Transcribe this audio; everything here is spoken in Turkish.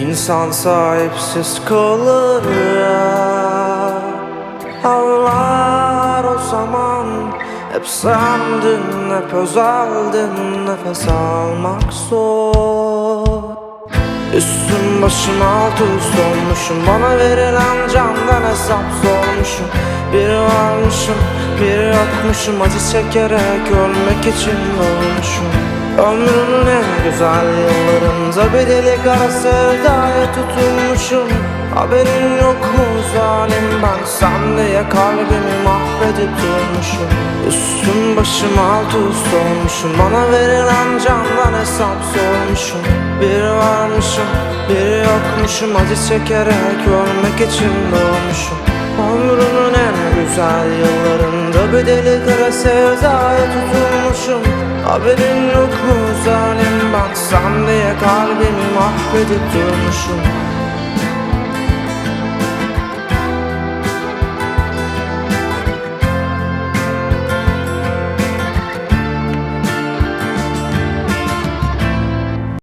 İnsan sahipsiz kalır ya. Havlar o zaman Hep sendin, hep özeldin Nefes almak zor. Üstüm başım alt üst Bana verilen candan hesap sormuşum. Bir varmışım bir yokmuşum Acı çekerek ölmek için olmuşum Ömrümün en güzel yıllarında Bir deli kara sevdaya tutulmuşum Haberin yok mu zalim ben? Sen diye kalbimi mahvedip durmuşum. Üstüm başım alt üst olmuşum. Bana verilen candan hesap sormuşum. Bir varmışım bir yokmuşum. Acı çekerek ölmek için doğmuşum. Ömrümün en güzel yıllarında Bir deli kara sevdaya tutulmuşum Haberin yok mu? Zalim ben diye kalbimi mahvedip durmuşum